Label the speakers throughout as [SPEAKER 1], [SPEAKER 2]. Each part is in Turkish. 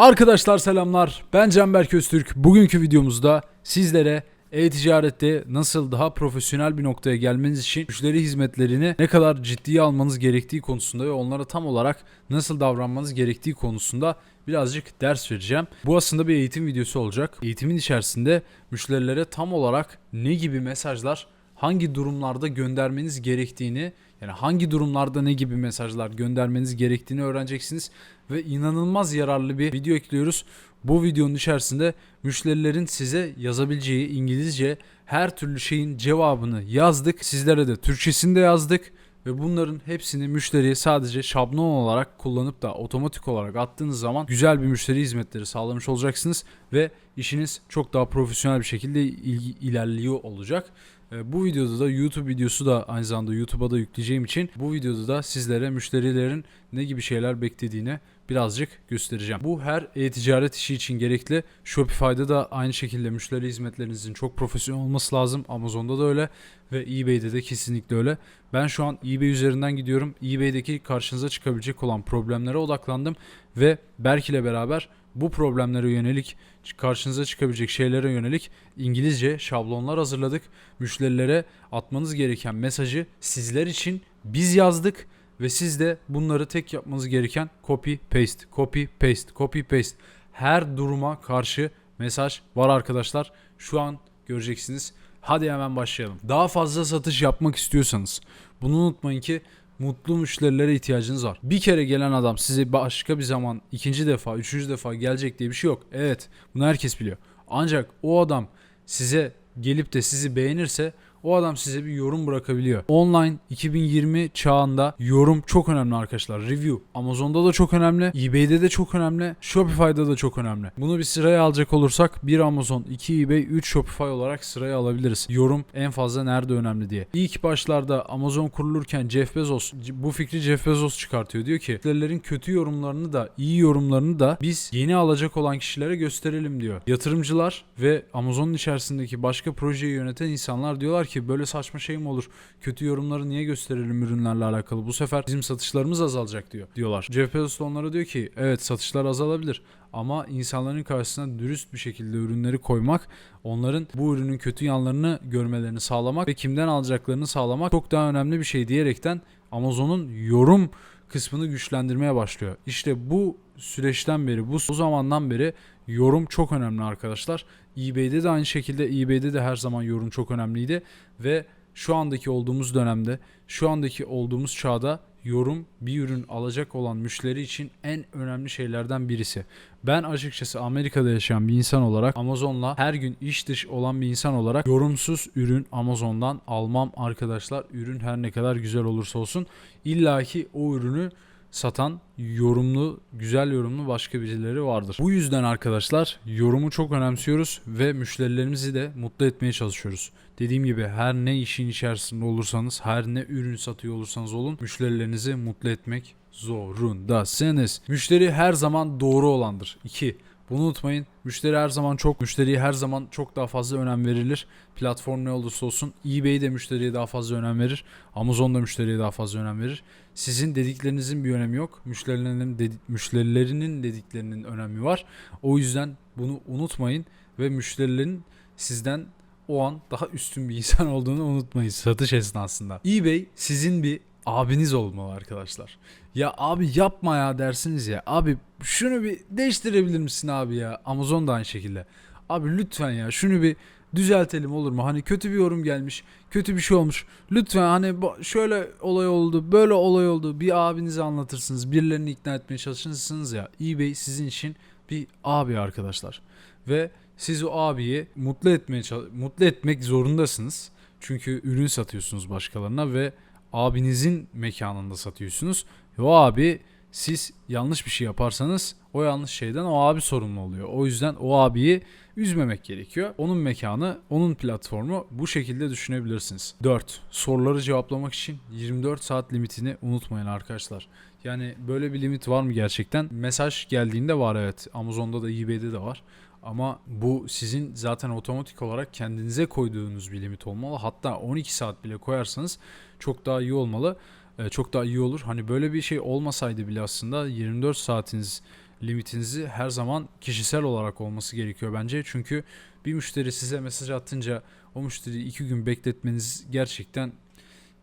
[SPEAKER 1] Arkadaşlar selamlar. Ben Canberk Öztürk. Bugünkü videomuzda sizlere e-ticarette nasıl daha profesyonel bir noktaya gelmeniz için müşteri hizmetlerini ne kadar ciddiye almanız gerektiği konusunda ve onlara tam olarak nasıl davranmanız gerektiği konusunda birazcık ders vereceğim. Bu aslında bir eğitim videosu olacak. Eğitimin içerisinde müşterilere tam olarak ne gibi mesajlar hangi durumlarda göndermeniz gerektiğini yani hangi durumlarda ne gibi mesajlar göndermeniz gerektiğini öğreneceksiniz ve inanılmaz yararlı bir video ekliyoruz. Bu videonun içerisinde müşterilerin size yazabileceği İngilizce her türlü şeyin cevabını yazdık. Sizlere de Türkçesini de yazdık ve bunların hepsini müşteriye sadece şablon olarak kullanıp da otomatik olarak attığınız zaman güzel bir müşteri hizmetleri sağlamış olacaksınız ve işiniz çok daha profesyonel bir şekilde il- ilerliyor olacak. E, Bu videoda da YouTube videosu da aynı zamanda YouTube'a da yükleyeceğim için bu videoda da sizlere müşterilerin ne gibi şeyler beklediğini birazcık göstereceğim. Bu her e-ticaret işi için gerekli. Shopify'da da aynı şekilde müşteri hizmetlerinizin çok profesyonel olması lazım. Amazon'da da öyle ve eBay'de de kesinlikle öyle. Ben şu an eBay üzerinden gidiyorum. eBay'deki karşınıza çıkabilecek olan problemlere odaklandım ve Berk ile beraber bu problemlere yönelik karşınıza çıkabilecek şeylere yönelik İngilizce şablonlar hazırladık. Müşterilere atmanız gereken mesajı sizler için biz yazdık ve siz de bunları tek yapmanız gereken copy paste, copy paste, copy paste. Her duruma karşı mesaj var arkadaşlar. Şu an göreceksiniz. Hadi hemen başlayalım. Daha fazla satış yapmak istiyorsanız bunu unutmayın ki mutlu müşterilere ihtiyacınız var. Bir kere gelen adam size başka bir zaman ikinci defa, üçüncü defa gelecek diye bir şey yok. Evet bunu herkes biliyor. Ancak o adam size gelip de sizi beğenirse o adam size bir yorum bırakabiliyor. Online 2020 çağında yorum çok önemli arkadaşlar. Review Amazon'da da çok önemli, eBay'de de çok önemli, Shopify'da da çok önemli. Bunu bir sıraya alacak olursak 1 Amazon, 2 eBay, 3 Shopify olarak sıraya alabiliriz. Yorum en fazla nerede önemli diye. İlk başlarda Amazon kurulurken Jeff Bezos bu fikri Jeff Bezos çıkartıyor. Diyor ki müşterilerin kötü yorumlarını da iyi yorumlarını da biz yeni alacak olan kişilere gösterelim diyor. Yatırımcılar ve Amazon'un içerisindeki başka projeyi yöneten insanlar diyorlar ki böyle saçma şey mi olur? Kötü yorumları niye gösterelim ürünlerle alakalı? Bu sefer bizim satışlarımız azalacak diyor diyorlar. Jeff Bezos onlara diyor ki evet satışlar azalabilir ama insanların karşısına dürüst bir şekilde ürünleri koymak, onların bu ürünün kötü yanlarını görmelerini sağlamak ve kimden alacaklarını sağlamak çok daha önemli bir şey diyerekten Amazon'un yorum kısmını güçlendirmeye başlıyor. İşte bu süreçten beri, bu, bu zamandan beri yorum çok önemli arkadaşlar. eBay'de de aynı şekilde eBay'de de her zaman yorum çok önemliydi ve şu andaki olduğumuz dönemde, şu andaki olduğumuz çağda yorum bir ürün alacak olan müşteri için en önemli şeylerden birisi. Ben açıkçası Amerika'da yaşayan bir insan olarak Amazon'la her gün iş dış olan bir insan olarak yorumsuz ürün Amazon'dan almam arkadaşlar. Ürün her ne kadar güzel olursa olsun illaki o ürünü satan yorumlu, güzel yorumlu başka birileri vardır. Bu yüzden arkadaşlar yorumu çok önemsiyoruz ve müşterilerimizi de mutlu etmeye çalışıyoruz. Dediğim gibi her ne işin içerisinde olursanız, her ne ürün satıyor olursanız olun müşterilerinizi mutlu etmek zorundasınız. Müşteri her zaman doğru olandır. 2. Bunu unutmayın. Müşteri her zaman çok, müşteriye her zaman çok daha fazla önem verilir. Platform ne olursa olsun. eBay de müşteriye daha fazla önem verir. Amazon da müşteriye daha fazla önem verir. Sizin dediklerinizin bir önemi yok. Müşterilerinin, dedi- müşterilerinin dediklerinin önemi var. O yüzden bunu unutmayın ve müşterilerin sizden o an daha üstün bir insan olduğunu unutmayın satış esnasında. eBay sizin bir abiniz olmalı arkadaşlar. Ya abi yapma ya dersiniz ya. Abi şunu bir değiştirebilir misin abi ya? Amazon da aynı şekilde. Abi lütfen ya şunu bir düzeltelim olur mu? Hani kötü bir yorum gelmiş, kötü bir şey olmuş. Lütfen hani şöyle olay oldu, böyle olay oldu. Bir abinize anlatırsınız, birilerini ikna etmeye çalışırsınız ya. eBay sizin için bir abi arkadaşlar. Ve siz o abiyi mutlu etmeye mutlu etmek zorundasınız. Çünkü ürün satıyorsunuz başkalarına ve abinizin mekanında satıyorsunuz. Ve o abi siz yanlış bir şey yaparsanız o yanlış şeyden o abi sorumlu oluyor. O yüzden o abiyi üzmemek gerekiyor. Onun mekanı, onun platformu bu şekilde düşünebilirsiniz. 4. Soruları cevaplamak için 24 saat limitini unutmayın arkadaşlar. Yani böyle bir limit var mı gerçekten? Mesaj geldiğinde var evet. Amazon'da da eBay'de de var. Ama bu sizin zaten otomatik olarak kendinize koyduğunuz bir limit olmalı. Hatta 12 saat bile koyarsanız çok daha iyi olmalı. Ee, çok daha iyi olur. Hani böyle bir şey olmasaydı bile aslında 24 saatiniz limitinizi her zaman kişisel olarak olması gerekiyor bence. Çünkü bir müşteri size mesaj attınca o müşteriyi iki gün bekletmeniz gerçekten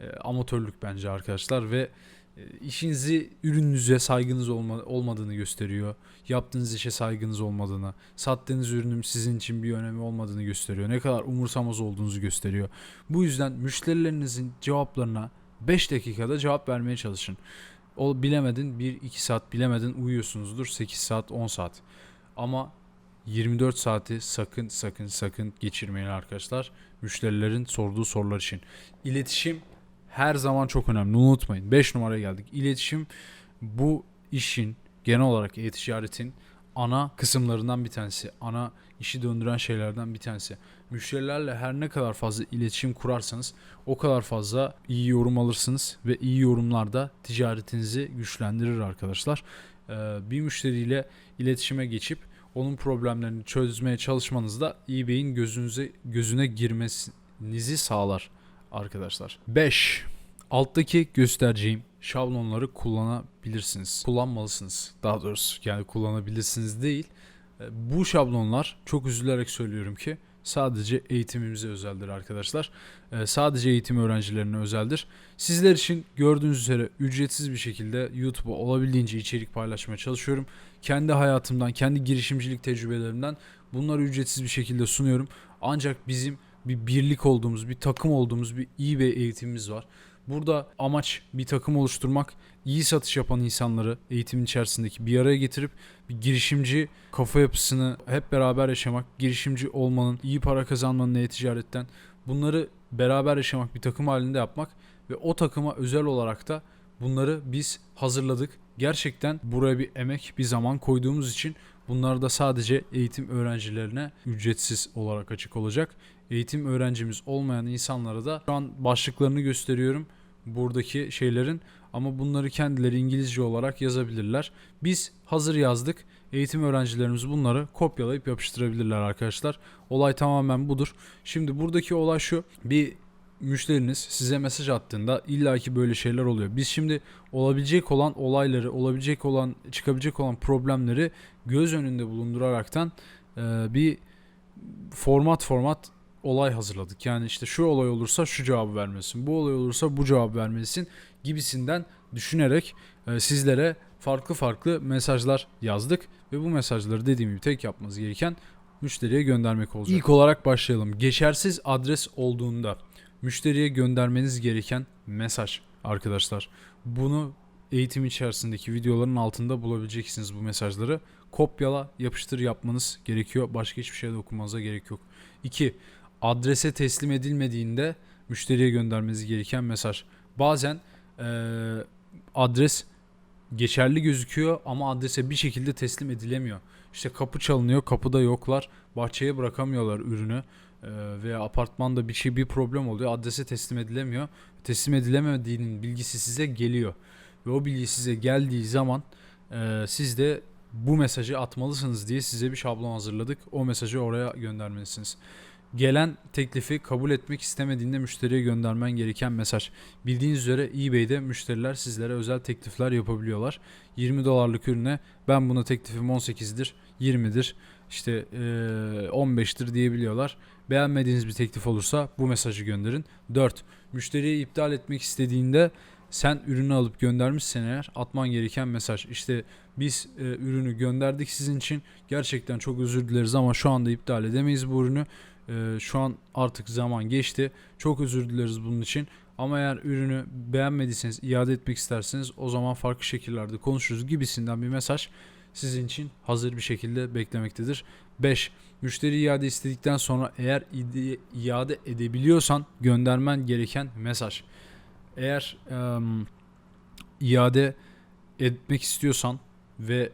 [SPEAKER 1] e, amatörlük bence arkadaşlar ve e, işinizi ürününüze saygınız olma, olmadığını gösteriyor. Yaptığınız işe saygınız olmadığını, sattığınız ürünün sizin için bir önemi olmadığını gösteriyor. Ne kadar umursamaz olduğunuzu gösteriyor. Bu yüzden müşterilerinizin cevaplarına 5 dakikada cevap vermeye çalışın. O bilemedin 1-2 saat bilemedin uyuyorsunuzdur 8 saat 10 saat. Ama 24 saati sakın sakın sakın geçirmeyin arkadaşlar. Müşterilerin sorduğu sorular için. İletişim her zaman çok önemli. Unutmayın. 5 numaraya geldik. İletişim bu işin genel olarak e-ticaretin ana kısımlarından bir tanesi. Ana işi döndüren şeylerden bir tanesi. Müşterilerle her ne kadar fazla iletişim kurarsanız o kadar fazla iyi yorum alırsınız ve iyi yorumlar da ticaretinizi güçlendirir arkadaşlar. Ee, bir müşteriyle iletişime geçip onun problemlerini çözmeye çalışmanız da eBay'in gözünüze gözüne girmenizi sağlar arkadaşlar. 5. Alttaki göstereceğim şablonları kullanabilirsiniz. Kullanmalısınız daha doğrusu. Yani kullanabilirsiniz değil. E, Bu şablonlar çok üzülerek söylüyorum ki sadece eğitimimize özeldir arkadaşlar. E, Sadece eğitim öğrencilerine özeldir. Sizler için gördüğünüz üzere ücretsiz bir şekilde YouTube'a olabildiğince içerik paylaşmaya çalışıyorum. Kendi hayatımdan, kendi girişimcilik tecrübelerimden bunları ücretsiz bir şekilde sunuyorum. Ancak bizim bir birlik olduğumuz, bir takım olduğumuz bir iyi bir eğitimimiz var. Burada amaç bir takım oluşturmak, iyi satış yapan insanları eğitimin içerisindeki bir araya getirip bir girişimci kafa yapısını hep beraber yaşamak, girişimci olmanın, iyi para kazanmanın e-ticaretten bunları beraber yaşamak, bir takım halinde yapmak ve o takıma özel olarak da bunları biz hazırladık. Gerçekten buraya bir emek, bir zaman koyduğumuz için bunlar da sadece eğitim öğrencilerine ücretsiz olarak açık olacak. Eğitim öğrencimiz olmayan insanlara da şu an başlıklarını gösteriyorum buradaki şeylerin ama bunları kendileri İngilizce olarak yazabilirler. Biz hazır yazdık. Eğitim öğrencilerimiz bunları kopyalayıp yapıştırabilirler arkadaşlar. Olay tamamen budur. Şimdi buradaki olay şu. Bir müşteriniz size mesaj attığında illaki böyle şeyler oluyor. Biz şimdi olabilecek olan olayları, olabilecek olan, çıkabilecek olan problemleri göz önünde bulunduraraktan bir format format olay hazırladık. Yani işte şu olay olursa şu cevabı vermelisin, bu olay olursa bu cevabı vermelisin gibisinden düşünerek e, sizlere farklı farklı mesajlar yazdık ve bu mesajları dediğim gibi tek yapmanız gereken müşteriye göndermek olacak. İlk olarak başlayalım. Geçersiz adres olduğunda müşteriye göndermeniz gereken mesaj arkadaşlar. Bunu eğitim içerisindeki videoların altında bulabileceksiniz bu mesajları. Kopyala, yapıştır yapmanız gerekiyor. Başka hiçbir şey dokunmanıza gerek yok. 2. Adrese teslim edilmediğinde müşteriye göndermeniz gereken mesaj. Bazen eee, adres geçerli gözüküyor ama adrese bir şekilde teslim edilemiyor. İşte kapı çalınıyor, kapıda yoklar, bahçeye bırakamıyorlar ürünü eee, veya apartmanda bir şey bir problem oluyor, adrese teslim edilemiyor. Teslim edilemediğinin bilgisi size geliyor ve o bilgi size geldiği zaman eee, siz de bu mesajı atmalısınız diye size bir şablon hazırladık. O mesajı oraya göndermelisiniz. Gelen teklifi kabul etmek istemediğinde müşteriye göndermen gereken mesaj. Bildiğiniz üzere eBay'de müşteriler sizlere özel teklifler yapabiliyorlar. 20 dolarlık ürüne ben buna teklifim 18'dir, 20'dir, işte eee, 15'tir diyebiliyorlar. Beğenmediğiniz bir teklif olursa bu mesajı gönderin. 4. Müşteriyi iptal etmek istediğinde sen ürünü alıp göndermişsen eğer atman gereken mesaj. İşte biz e, ürünü gönderdik sizin için. Gerçekten çok özür dileriz ama şu anda iptal edemeyiz bu ürünü. E, şu an artık zaman geçti. Çok özür dileriz bunun için. Ama eğer ürünü beğenmediyseniz iade etmek isterseniz o zaman farklı şekillerde konuşuruz gibisinden bir mesaj sizin için hazır bir şekilde beklemektedir. 5. Müşteri iade istedikten sonra eğer iade edebiliyorsan göndermen gereken mesaj. Eğer em, iade etmek istiyorsan ve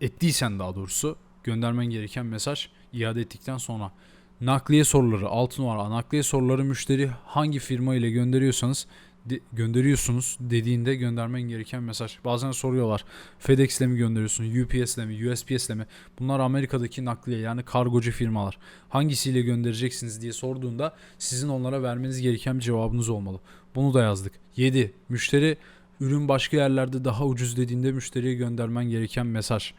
[SPEAKER 1] ettiysen daha doğrusu göndermen gereken mesaj iade ettikten sonra nakliye soruları 6 numara nakliye soruları müşteri hangi firma ile gönderiyorsanız de- gönderiyorsunuz dediğinde göndermen gereken mesaj. Bazen soruyorlar FedEx ile mi gönderiyorsun, UPS ile mi, USPS ile mi? Bunlar Amerika'daki nakliye yani kargocu firmalar. Hangisiyle göndereceksiniz diye sorduğunda sizin onlara vermeniz gereken bir cevabınız olmalı. Bunu da yazdık. 7. Müşteri ürün başka yerlerde daha ucuz dediğinde müşteriye göndermen gereken mesaj.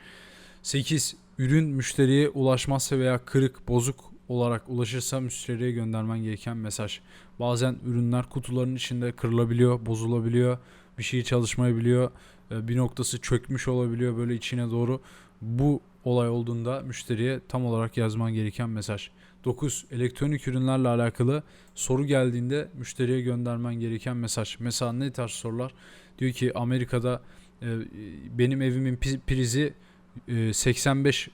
[SPEAKER 1] 8. Ürün müşteriye ulaşmazsa veya kırık, bozuk olarak ulaşırsa müşteriye göndermen gereken mesaj. Bazen ürünler kutuların içinde kırılabiliyor, bozulabiliyor, bir şey çalışmayabiliyor, e, bir noktası çökmüş olabiliyor böyle içine doğru. Bu olay olduğunda müşteriye tam olarak yazman gereken mesaj. 9. Elektronik ürünlerle alakalı soru geldiğinde müşteriye göndermen gereken mesaj. Mesela ne tarz sorular? Diyor ki Amerika'da e, benim evimin prizi e, 85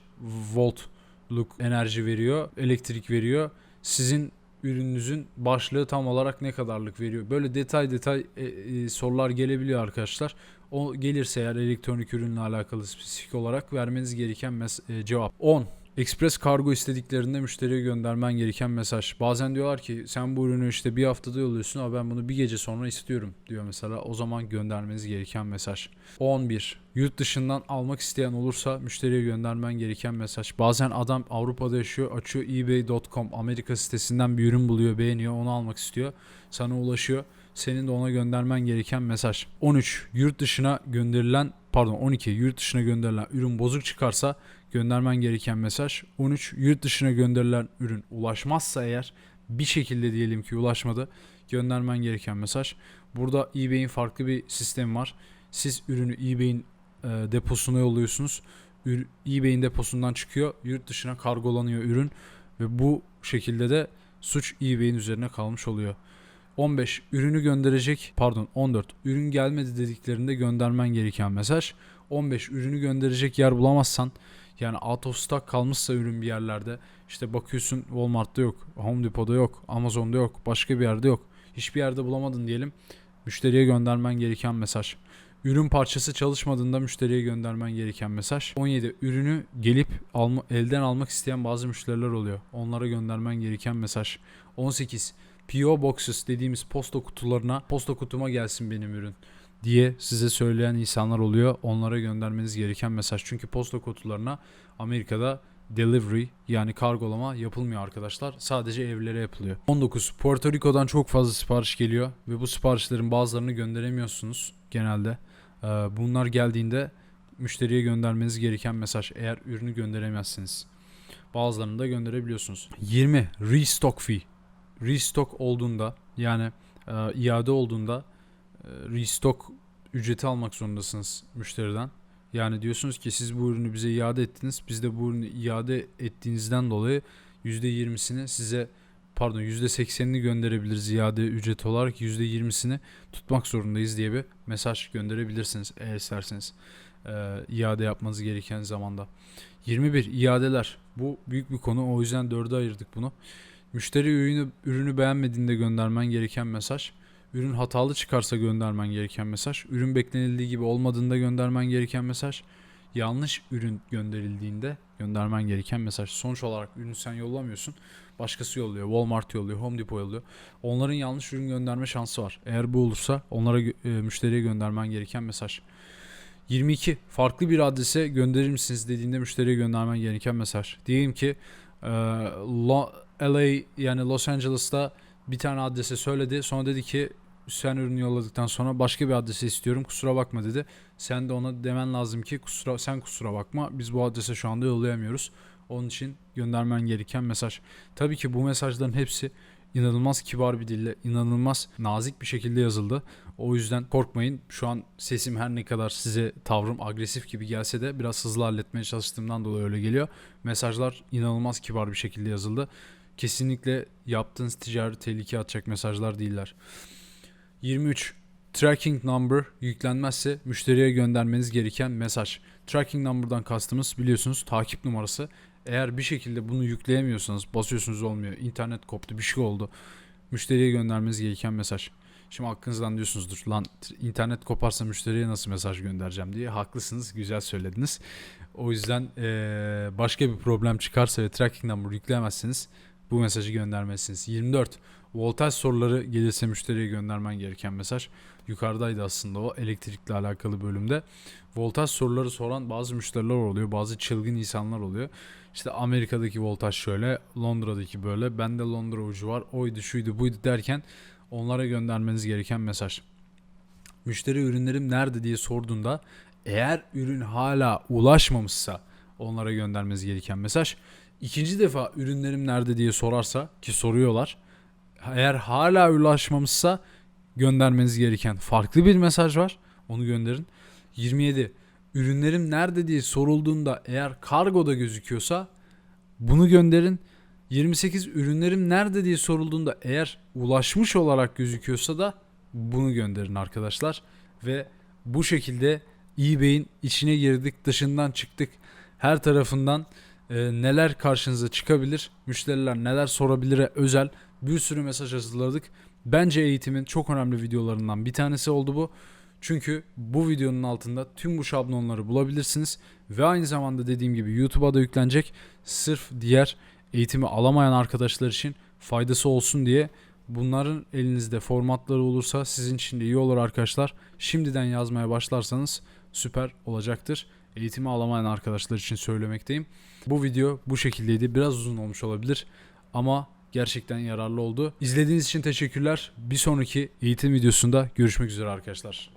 [SPEAKER 1] voltluk enerji veriyor, elektrik veriyor. Sizin ürününüzün başlığı tam olarak ne kadarlık veriyor? Böyle detay detay e, e, sorular gelebiliyor arkadaşlar. O gelirse eğer elektronik ürünle alakalı spesifik olarak vermeniz gereken mes- e, cevap. 10. Express kargo istediklerinde müşteriye göndermen gereken mesaj. Bazen diyorlar ki sen bu ürünü işte bir haftada yolluyorsun ama ben bunu bir gece sonra istiyorum diyor mesela. O zaman göndermeniz gereken mesaj. 11. Yurt dışından almak isteyen olursa müşteriye göndermen gereken mesaj. Bazen adam Avrupa'da yaşıyor açıyor ebay.com Amerika sitesinden bir ürün buluyor beğeniyor onu almak istiyor. Sana ulaşıyor. Senin de ona göndermen gereken mesaj. 13. Yurt dışına gönderilen pardon 12. Yurt dışına gönderilen ürün bozuk çıkarsa göndermen gereken mesaj. 13. Yurt dışına gönderilen ürün ulaşmazsa eğer bir şekilde diyelim ki ulaşmadı göndermen gereken mesaj. Burada eBay'in farklı bir sistemi var. Siz ürünü eBay'in e, deposuna yolluyorsunuz. Ür- eBay'in deposundan çıkıyor. Yurt dışına kargolanıyor ürün ve bu şekilde de suç eBay'in üzerine kalmış oluyor. 15 ürünü gönderecek pardon 14 ürün gelmedi dediklerinde göndermen gereken mesaj 15 ürünü gönderecek yer bulamazsan yani out of stock kalmışsa ürün bir yerlerde işte bakıyorsun Walmart'ta yok, Home Depot'da yok, Amazon'da yok, başka bir yerde yok. Hiçbir yerde bulamadın diyelim. Müşteriye göndermen gereken mesaj. Ürün parçası çalışmadığında müşteriye göndermen gereken mesaj. 17. Ürünü gelip alma, elden almak isteyen bazı müşteriler oluyor. Onlara göndermen gereken mesaj. 18. PO Boxes dediğimiz posta kutularına posta kutuma gelsin benim ürün diye size söyleyen insanlar oluyor. Onlara göndermeniz gereken mesaj. Çünkü posta kutularına Amerika'da delivery yani kargolama yapılmıyor arkadaşlar. Sadece evlere yapılıyor. 19. Puerto Rico'dan çok fazla sipariş geliyor ve bu siparişlerin bazılarını gönderemiyorsunuz genelde. Ee, Bunlar geldiğinde müşteriye göndermeniz gereken mesaj eğer ürünü gönderemezsiniz. Bazılarını da gönderebiliyorsunuz. 20. Restock fee. Restock olduğunda yani e, iade olduğunda restock ücreti almak zorundasınız müşteriden. Yani diyorsunuz ki siz bu ürünü bize iade ettiniz. Biz de bu ürünü iade ettiğinizden dolayı %20'sini size pardon %80'ini gönderebiliriz iade ücreti olarak %20'sini tutmak zorundayız diye bir mesaj gönderebilirsiniz eğer isterseniz e, iade yapmanız gereken zamanda. 21 iadeler. Bu büyük bir konu o yüzden dörde ayırdık bunu. Müşteri ürünü, ürünü beğenmediğinde göndermen gereken mesaj. Ürün hatalı çıkarsa göndermen gereken mesaj. Ürün beklenildiği gibi olmadığında göndermen gereken mesaj. Yanlış ürün gönderildiğinde göndermen gereken mesaj. Sonuç olarak ürünü sen yollamıyorsun. Başkası yolluyor. Walmart yolluyor. Home Depot yolluyor. Onların yanlış ürün gönderme şansı var. Eğer bu olursa onlara e, müşteriye göndermen gereken mesaj. 22. Farklı bir adrese gönderir misiniz dediğinde müşteriye göndermen gereken mesaj. Diyelim ki e, LA yani Los Angeles'ta bir tane adrese söyledi. Sonra dedi ki sen ürünü yolladıktan sonra başka bir adrese istiyorum. Kusura bakma dedi. Sen de ona demen lazım ki kusura sen kusura bakma. Biz bu adrese şu anda yollayamıyoruz. Onun için göndermen gereken mesaj. Tabii ki bu mesajların hepsi inanılmaz kibar bir dille, inanılmaz nazik bir şekilde yazıldı. O yüzden korkmayın. Şu an sesim her ne kadar size tavrım agresif gibi gelse de biraz hızlı halletmeye çalıştığımdan dolayı öyle geliyor. Mesajlar inanılmaz kibar bir şekilde yazıldı. Kesinlikle yaptığınız ticari tehlikeye atacak mesajlar değiller. 23. Tracking number yüklenmezse müşteriye göndermeniz gereken mesaj. Tracking number'dan kastımız biliyorsunuz takip numarası. Eğer bir şekilde bunu yükleyemiyorsanız basıyorsunuz olmuyor. internet koptu bir şey oldu. Müşteriye göndermeniz gereken mesaj. Şimdi hakkınızdan diyorsunuzdur lan internet koparsa müşteriye nasıl mesaj göndereceğim diye. Haklısınız güzel söylediniz. O yüzden eee, başka bir problem çıkarsa ve tracking number yükleyemezseniz bu mesajı göndermelisiniz. 24. Voltaj soruları gelirse müşteriye göndermen gereken mesaj. Yukarıdaydı aslında o elektrikle alakalı bölümde. Voltaj soruları soran bazı müşteriler oluyor. Bazı çılgın insanlar oluyor. İşte Amerika'daki voltaj şöyle, Londra'daki böyle. Bende Londra ucu var. Oydu şuydu buydu derken onlara göndermeniz gereken mesaj. Müşteri ürünlerim nerede diye sorduğunda eğer ürün hala ulaşmamışsa onlara göndermeniz gereken mesaj. İkinci defa ürünlerim nerede diye sorarsa ki soruyorlar. Eğer hala ulaşmamışsa göndermeniz gereken farklı bir mesaj var. Onu gönderin. 27. Ürünlerim nerede diye sorulduğunda eğer kargoda gözüküyorsa bunu gönderin. 28 ürünlerim nerede diye sorulduğunda eğer ulaşmış olarak gözüküyorsa da bunu gönderin arkadaşlar. Ve bu şekilde eBay'in içine girdik, dışından çıktık. Her tarafından e, neler karşınıza çıkabilir, müşteriler neler sorabilire özel bir sürü mesaj hazırladık. Bence eğitimin çok önemli videolarından bir tanesi oldu bu. Çünkü bu videonun altında tüm bu şablonları bulabilirsiniz ve aynı zamanda dediğim gibi YouTube'a da yüklenecek. Sırf diğer eğitimi alamayan arkadaşlar için faydası olsun diye bunların elinizde formatları olursa sizin için de iyi olur arkadaşlar. Şimdiden yazmaya başlarsanız süper olacaktır. Eğitimi alamayan arkadaşlar için söylemekteyim. Bu video bu şekildeydi. Biraz uzun olmuş olabilir ama gerçekten yararlı oldu. İzlediğiniz için teşekkürler. Bir sonraki eğitim videosunda görüşmek üzere arkadaşlar.